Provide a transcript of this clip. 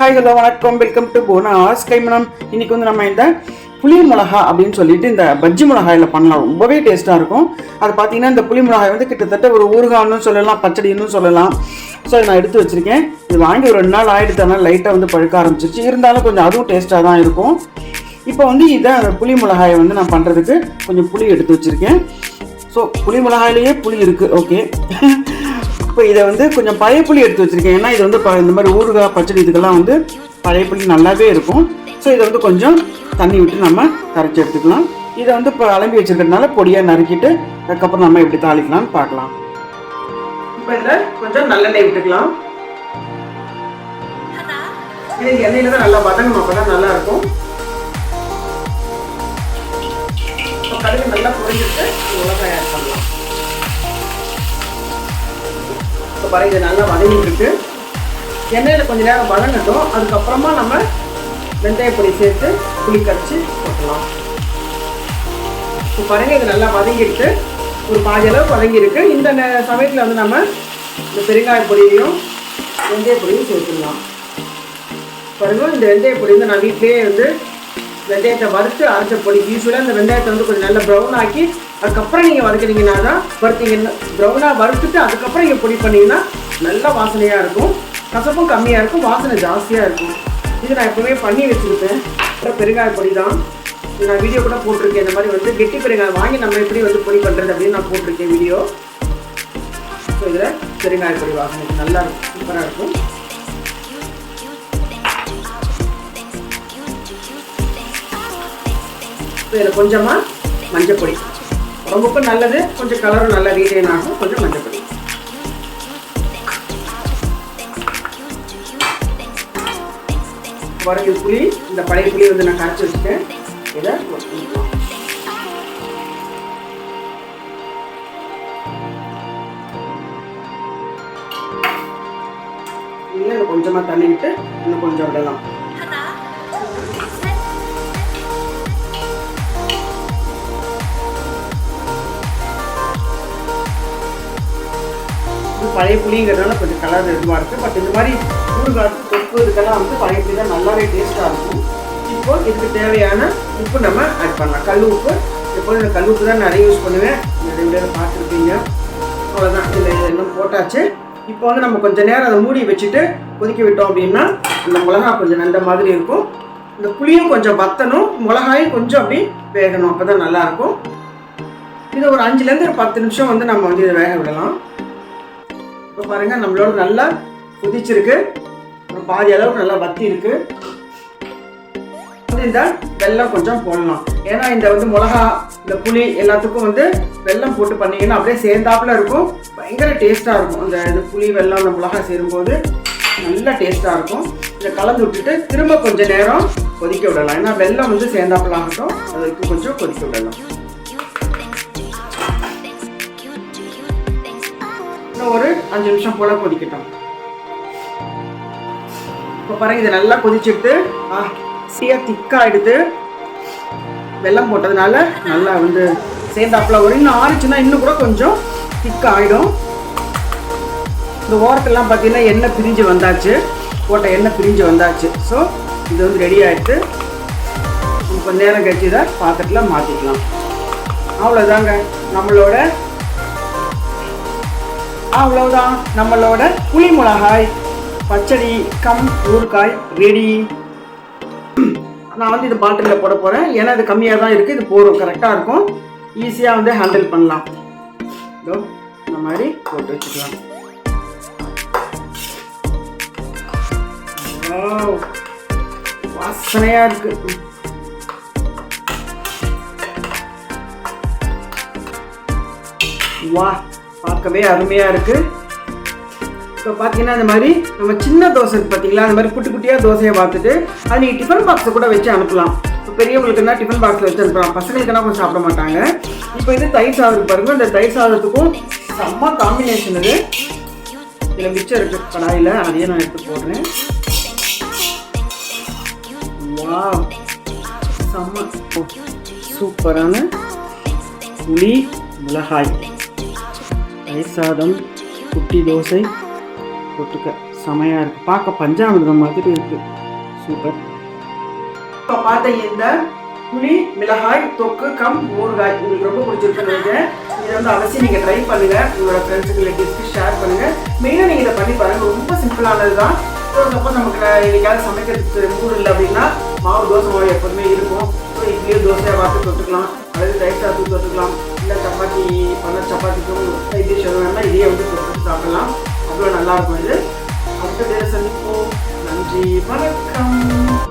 Hi hello வணக்கம். Welcome to போனாஸ் கைமனம் இன்னைக்கு வந்து நம்ம இந்த புளி மிளகா அப்படின்னு சொல்லிட்டு இந்த பஜ்ஜி மிளகாயில் பண்ணலாம். ரொம்பவே டேஸ்ட்டாக இருக்கும். அது பார்த்தீங்கன்னா இந்த புளி மிளகாய் வந்து கிட்டத்தட்ட ஒரு ஊறுகான்னு சொல்லலாம் பச்சடின்னு சொல்லலாம். ஸோ நான் எடுத்து வச்சுருக்கேன். இது வாங்கி ஒரு ரெண்டு நாள் ஆகிடுது அதனால் லைட்டாக வந்து பழுக்க ஆரம்பிச்சிருச்சு. இருந்தாலும் கொஞ்சம் அதுவும் டேஸ்ட்டாக தான் இருக்கும். இப்போ வந்து இதை அந்த புளி மிளகாயை வந்து நான் பண்ணுறதுக்கு கொஞ்சம் புளி எடுத்து வச்சுருக்கேன். ஸோ புளி மிளகாயிலேயே புளி இருக்குது ஓகே இப்போ இதை வந்து கொஞ்சம் பழைய எடுத்து வச்சுருக்கேன். ஏன்னா இது வந்து ப- இந்த மாதிரி ஊறுகாய் பச்சடி இதுக்கெல்லாம் வந்து பழைய நல்லாவே இருக்கும். ஸோ இதை வந்து கொஞ்சம் தண்ணி விட்டு நம்ம கரைச்சி எடுத்துக்கலாம். இதை வந்து இப்போ அலம்பி வச்சுருக்கிறதுனால பொடியாக நறுக்கிட்டு அதுக்கப்புறம் நம்ம எப்படி தாளிக்கலாம்னு பார்க்கலாம். இப்போ இதில் கொஞ்சம் நல்லெண்ணெய் விட்டுக்கலாம். இது எண்ணெயில் தான் நல்லா வதங்கணும். அப்போ தான் நல்லா இருக்கும். இப்போ கடுகு நல்லா பொரிஞ்சிட்டு மிளகாய் ஆட் பண்ணலாம். இப்போ இது நல்லா வதங்கிட்டு எண்ணெயில் கொஞ்ச நேரம் வதங்கட்டும். அதுக்கப்புறமா நம்ம வெந்தய பொடி சேர்த்து புளி கரைச்சி போட்டலாம் இப்போ பாருங்கள் இது நல்லா வதங்கிட்டு ஒரு பாதி அளவு வதங்கியிருக்கு. இந்த நே- சமயத்தில் வந்து நம்ம இந்த பெருங்காய பொடியையும் வெந்தயப்பொடியும் சேர்த்துடலாம். பாருங்கள் இந்த வெந்தய பொடி வந்து நான் வீட்டிலேயே வந்து வெந்தயத்தை வறுத்து அரைச்ச பொடி யூஸ்வலாக இந்த வெந்தயத்தை வந்து கொஞ்சம் நல்லா ப்ரௌன் ஆக்கி அதுக்கப்புறம் நீங்கள் வதக்குனீங்கன்னா தான் வறுத்தீங்கன்னா ப்ரௌனாக வறுத்துட்டு அதுக்கப்புறம் நீங்கள் பொடி பண்ணிங்கன்னா நல்லா வாசனையாக இருக்கும். கசப்பும் கம்மியாக இருக்கும் வாசனை ஜாஸ்தியாக இருக்கும். இது நான் எப்பவுமே பண்ணி வச்சுருப்பேன். அப்புறம் பெருங்காய பொடி தான். நான் வீடியோ கூட போட்டிருக்கேன். இந்த மாதிரி வந்து கெட்டி பெருங்காயம் வாங்கி நம்ம எப்படி வந்து பொடி பண்ணுறது அப்படின்னு நான் போட்டிருக்கேன் வீடியோ ஸோ இதில் பெருங்காய பொடி வாசனை நல்லா இருக்கும் சூப்பராக இருக்கும். இதில் கொஞ்சமாக மஞ்சப்பொடி. உடம்புக்கும் நல்லது கொஞ்சம் கலரும் நல்லா ரீட்டைன் ஆகும் கொஞ்சம் மஞ்சப்பொடி. குறைஞ்ச புளி இந்த பழைய புளி வந்து நான் கரைச்சி வச்சுட்டேன். இதை இன்னும் கொஞ்சமாக தண்ணி விட்டு இன்னும் கொஞ்சம் விடலாம். பழைய புளிங்கிறதுனால கொஞ்சம் கலர் இதுவாக இருக்குது பட் இந்த மாதிரி ஊறுகாட்டு தொப்பு இதுக்கெல்லாம் வந்து பழைய புளி தான் நல்லாவே டேஸ்ட்டாக இருக்கும். இப்போது இதுக்கு தேவையான உப்பு நம்ம ஆட் பண்ணலாம். கல் உப்பு. எப்போதும் இந்த கல் உப்பு தான் நிறைய யூஸ் பண்ணுவேன். நிறைய பேர் பார்த்துருப்பீங்க. அவ்வளோதான் இதில் எல்லாம் போட்டாச்சு. இப்போ வந்து நம்ம கொஞ்சம் நேரம் அதை மூடி வச்சுட்டு கொதிக்க விட்டோம் அப்படின்னா அந்த மிளகா கொஞ்சம் நல்ல மாதிரி இருக்கும். இந்த புளியும் கொஞ்சம் வத்தணும். மிளகாயும் கொஞ்சம் அப்படி வேகணும். அப்போ தான் நல்லாயிருக்கும் இது ஒரு அஞ்சுலேருந்து ஒரு பத்து நிமிஷம் வந்து நம்ம வந்து இதை வேக விடலாம். இப்போ பாருங்க நம்மளோட நல்லா கொதிச்சிருக்கு. ஒரு பாதி அளவுக்கு நல்லா வத்தி இருக்கு. இந்த வெல்லம் கொஞ்சம் போடலாம். ஏன்னா இந்த வந்து மிளகா இந்த புளி எல்லாத்துக்கும் வந்து வெல்லம் போட்டு பண்ணிங்கன்னா அப்படியே சேர்ந்தாப்புல இருக்கும். பயங்கர டேஸ்ட்டாக இருக்கும். அந்த இது புளி வெள்ளம் அந்த மிளகா சேரும்போது நல்லா டேஸ்ட்டாக இருக்கும். இதை கலந்து விட்டுட்டு திரும்ப கொஞ்ச நேரம் கொதிக்க விடலாம். ஏன்னா வெல்லம் வந்து சேர்ந்தாப்புல ஆகட்டும் அது வரைக்கும் கொஞ்சம் கொதிக்க விடலாம். இன்னும் ஒரு அஞ்சு நிமிஷம் போல கொதிக்கட்டும். இப்போ பாருங்க இதை நல்லா கொதிச்சுட்டு ஆ சீயா திக்காயிடுது வெள்ளம் போட்டதுனால நல்லா வந்து சேர்ந்தாப்புல. ஒரு இன்னும் ஆறுச்சுன்னா இன்னும் கூட கொஞ்சம் திக்காக ஆகிடும் இந்த ஓரத்தெல்லாம் பார்த்தீங்கன்னா எண்ணெய் பிரிஞ்சு வந்தாச்சு. போட்ட எண்ணெய் பிரிஞ்சு வந்தாச்சு. ஸோ இது வந்து ரெடி ஆகிட்டு கொஞ்ச நேரம் கழிச்சு இதை பாத்திரத்தில் மாற்றிக்கலாம் அவ்வளோதாங்க நம்மளோட அவ்வளோதான் நம்மளோட புளி மிளகாய் பச்சடி கம் ஊறுகாய் ரெடி. நான் வந்து இது பாட்டிலில் போட போகிறேன் ஏன்னா இது கம்மியாக தான் இருக்குது இது போகிறோம் கரெக்டாக இருக்கும். ஈஸியாக வந்து ஹேண்டில் பண்ணலாம். இதோ இந்த மாதிரி போட்டு வச்சுக்கலாம். வாசனையாக இருக்குது வா. பார்க்கவே அருமையாக இருக்குது இப்போ பார்த்தீங்கன்னா இந்த மாதிரி நம்ம சின்ன தோசை இருக்குது பார்த்தீங்களா அந்த மாதிரி குட்டி குட்டியாக தோசையை பார்த்துட்டு அது நீங்கள் டிஃபன் பாக்ஸை கூட வச்சு அனுப்பலாம். இப்போ பெரியவங்களுக்குன்னா டிஃபன் பாக்ஸில் வச்சு அனுப்பலாம். பசங்களுக்குன்னா கொஞ்சம் சாப்பிட மாட்டாங்க. இப்போ இது தயிர் சாதம் பாருங்கள் இந்த தயிர் சாதத்துக்கும் செம்ம காம்பினேஷன் இது. இதில் மிச்சம் இருக்கு கடாயில் அதையே நான் எடுத்து போடுறேன். வா செம்ம. சூப்பரான புளி மிளகாய். தயிர் சாதம் குட்டி தோசை தொட்டுக்க செமையாக இருக்குது பார்க்க பஞ்சாமிர்தம் மாதிரி இருக்குது சூப்பர். இப்போ பார்த்த இந்த புளி மிளகாய் தொக்கு கம் ஊறுகாய். உங்களுக்கு ரொம்ப பிடிச்சிருக்குன்னு இதை வந்து அவசியம் நீங்கள் ட்ரை பண்ணுங்கள் உங்களோட ஃப்ரெண்ட்ஸுக்கு ரிலேட்டிவ்ஸ்க்கு ஷேர் பண்ணுங்கள் மெயினாக நீங்கள் இதை பண்ணி பாருங்கள் ரொம்ப சிம்பிளானது தான். ஸோ சப்போஸ் நமக்கு இன்னைக்காவது சமைக்கிறதுக்கு மூடு இல்லை அப்படின்னா மாவு தோசை மாவு எப்போதுமே இருக்கும். ஸோ இட்லியோ தோசையாக பார்த்து தொட்டுக்கலாம். அதாவது ரைஸாக தூக்கி தொட்டுக்கலாம். இல்லை சப்பாத்தி பண்ண சப்பாத்திக்கும் இது டிஷ் எதுவும் இதையே வந்து கொடுத்து சாப்பிடலாம். அவ்வளோ நல்லாயிருக்கும் இது. அடுத்த நேரம் சந்திப்போம் நன்றி வணக்கம்.